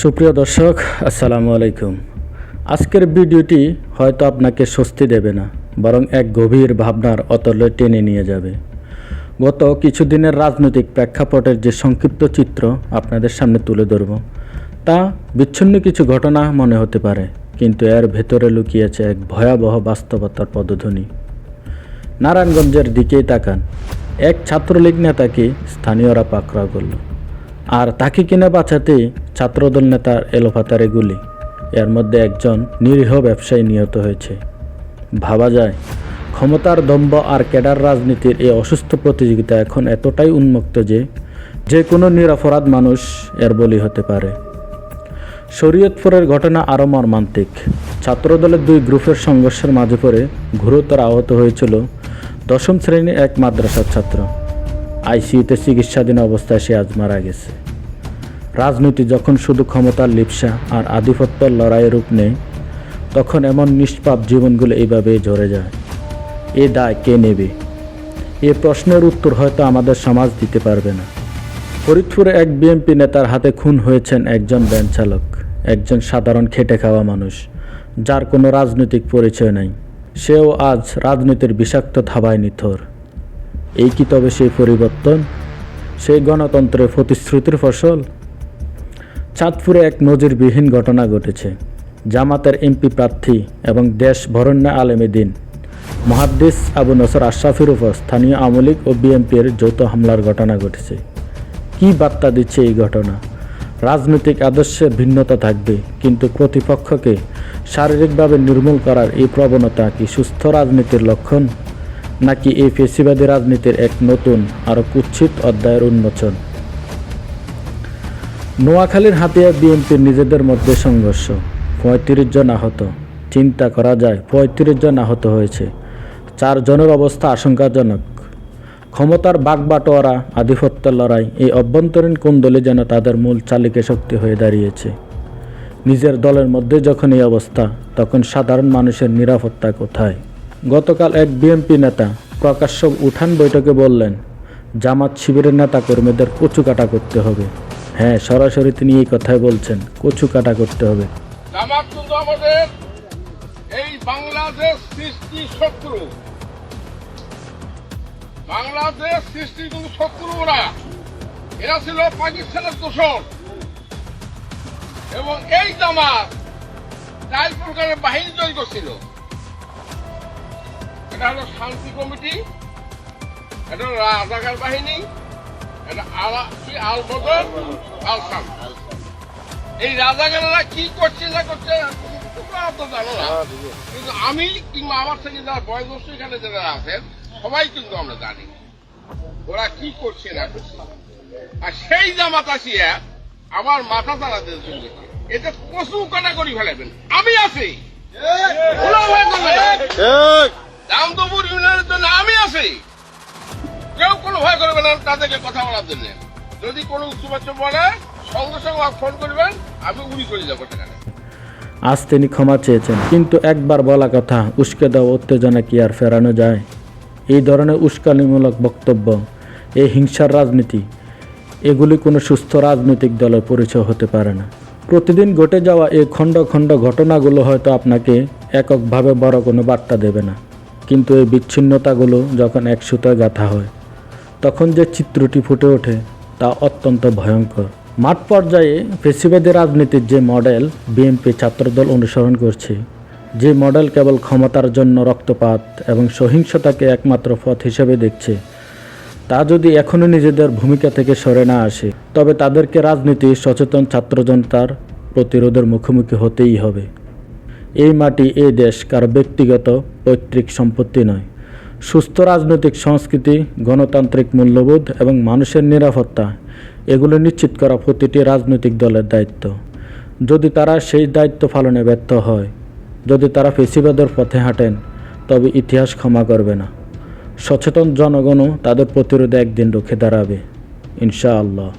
সুপ্রিয় দর্শক, আসসালামু আলাইকুম। আজকের ভিডিওটি হয়তো আপনাকে স্বস্তি দেবে না, বরং এক গভীর ভাবনার অতলে টেনে নিয়ে যাবে। গত কিছুদিনের রাজনৈতিক প্রেক্ষাপটের যে সংক্ষিপ্ত চিত্র আপনাদের সামনে তুলে ধরব, তা বিচ্ছিন্ন কিছু ঘটনা মনে হতে পারে, কিন্তু এর ভেতরে লুকিয়েছে এক ভয়াবহ বাস্তবতার পদধ্বনি। নারায়ণগঞ্জের দিকেই তাকান। এক ছাত্রলীগ নেতাকে স্থানীয়রা পাকড়াও করল, আর তাকে কিনা বাঁচাতেই ছাত্রদল নেতার এলোপাতারে গুলি। এর মধ্যে একজন নিরীহ ব্যবসায়ী নিহত হয়েছে। ভাবা যায়, ক্ষমতার দম্ভ আর ক্যাডার রাজনীতির এই অসুস্থ প্রতিযোগিতা এখন এতটাই উন্মুক্ত যে যে কোনো নিরাপরাধ মানুষ এর বলি হতে পারে। শরীয়তপুরের ঘটনা আরও মর্মান্তিক। ছাত্রদলের দুই গ্রুপের সংঘর্ষের মাঝে পড়ে গুরুতর আহত হয়েছিল দশম শ্রেণির এক মাদ্রাসার ছাত্র। আইসিইউতে চিকিৎসাধীন অবস্থায় সে আজ মারা গেছে। রাজনীতি যখন শুধু ক্ষমতার লিপসা আর আধিপত্যের লড়াইয়ের রূপ নেয়, তখন এমন নিষ্পাপ জীবনগুলো এইভাবেই ঝরে যায়। এ দায় কে নেবে? এ প্রশ্নের উত্তর হয়তো আমাদের সমাজ দিতে পারবে না। ফরিদপুরে এক বিএনপি নেতার হাতে খুন হয়েছেন একজন ব্যান চালক, একজন সাধারণ খেটে খাওয়া মানুষ, যার কোনো রাজনৈতিক পরিচয় নাই। সেও আজ রাজনীতির বিষাক্ত থাবায় নিথর। এই কি তবে সেই পরিবর্তন? সেই গণতন্ত্রের প্রতিশ্রুতির ফসল? চাঁদপুরে এক নজিরবিহীন ঘটনা ঘটেছে। জামাতের এমপি প্রার্থী এবং দেশ ভরণ্য আলেমী দিন। মহাদ্দিস আবু নসর আশরাফির উপর স্থানীয় আওয়ামী লীগ ও বিএনপির যৌথ হামলার ঘটনা ঘটেছে। কি বার্তা দিচ্ছে এই ঘটনা? রাজনৈতিক আদর্শের ভিন্নতা থাকবে, কিন্তু প্রতিপক্ষকে শারীরিকভাবে নির্মূল করার এই প্রবণতা কি সুস্থ রাজনীতির লক্ষণ? নাকি এই ফেসিবাদী রাজনীতির এক নতুন, আরও কুৎসিত অধ্যায়ের উন্মোচন? নোয়াখালীর হাতিয়া বিএনপির নিজেদের মধ্যে সংঘর্ষ। পঁয়ত্রিশ জন আহত। চিন্তা করা যায়, পঁয়ত্রিশ জন আহত হয়েছে। চারজনের অবস্থা আশঙ্কাজনক। ক্ষমতার বাগবাটোয়ারা, আধিপত্যের লড়াই, এই অভ্যন্তরীণ কুন্দলে যেন তাদের মূল চালিকা শক্তি হয়ে দাঁড়িয়েছে। নিজের দলের মধ্যে যখন এই অবস্থা, তখন সাধারণ মানুষের নিরাপত্তা কোথায়? গতকাল এক বিএনপি নেতা প্রকাশ্য উঠান বৈঠকে বললেন, জামাত শিবিরের নেতা কর্মীদের কচু কাটা করতে হবে। হ্যাঁ সরাসরি তিনি এই কথাই বলছেন, কচু কাটা করতে হবে। জামাত কিন্তু আমাদের এই বাংলাদেশ সৃষ্টি শত্রু। বাংলাদেশ সৃষ্টি কিন্তু শত্রু ওরা। এরা ছিল পাকিস্তানের দোষর। এবং এই জামাত চার প্রকারের বাহিনী তৈরি করছিল, এটা হলো শান্তি কমিটি, এটা হলো রাজাকার বাহিনী এটা আলা কি আল বদর আল শাম এই রাজাকারেরা কি করছে না করছে তোমরা তো জানো না। কিন্তু আমি কিংবা আমার থেকে যারা বয়োজ্যেষ্ঠ এখানে যারা আছেন সবাই কিন্তু আমরা জানি। ওরা কি করছে না করছে। আর সেই জামাত আসিয়া আমার মাথা চালাতে চলেছে এতে পশু কাটা করি ফেলাবেন আমি আছি। রামদপুর ইউনিয়নের জন্য আমি আছি। কেউ কোনো ভয় করবে না তাদেরকে কথা বলার জন্য। যদি কোনো উচ্চবাচ্য বলে, সঙ্গে সঙ্গে ফোন করবেন, আমি উড়ি চলে যাব সেখানে। আজ তিনি ক্ষমা চেয়েছেন, কিন্তু একবার বলা কথা, উস্কে দেওয়া উত্তেজনা কি আর ফেরানো যায়? এই ধরনের উস্কানিমূলক বক্তব্য, এই হিংসার রাজনীতি, এগুলি কোনো সুস্থ রাজনৈতিক দলের পরিচয় হতে পারে না। প্রতিদিন ঘটে যাওয়া এই খণ্ড খণ্ড ঘটনাগুলো হয়তো আপনাকে এককভাবে বড় কোনো বার্তা দেবে না। কিন্তু এই বিচ্ছিন্নতাগুলো যখন এক সুতোয় গাঁথা হয় তখন যে চিত্রটি ফুটে ওঠে তা অত্যন্ত ভয়ঙ্কর। মাঠ পর্যায়ে ফেসিবাদী রাজনীতির যে মডেল বিএনপি ছাত্রদল অনুসরণ করছে, যে মডেল কেবল ক্ষমতার জন্য রক্তপাত এবং সহিংসতাকে একমাত্র পথ হিসেবে দেখছে, তা যদি এখনও নিজেদের ভূমিকা থেকে সরে না আসে, তবে তাদেরকে রাজনীতি সচেতন ছাত্র জনতার প্রতিরোধের মুখোমুখি হতেই হবে। এই মাটি এই দেশ কারও ব্যক্তিগত, পৈতৃক সম্পত্তি নয়। সুস্থ রাজনৈতিক সংস্কৃতি, গণতান্ত্রিক মূল্যবোধ এবং মানুষের নিরাপত্তা, এগুলো নিশ্চিত করা প্রতিটি রাজনৈতিক দলের দায়িত্ব। যদি তারা সেই দায়িত্ব পালনে ব্যর্থ হয়, যদি তারা ফেসিবাদের পথে হাঁটেন, তবে ইতিহাস ক্ষমা করবে না। সচেতন জনগণও তাদের প্রতিরোধে একদিন রুখে দাঁড়াবে। ইনশাআল্লাহ।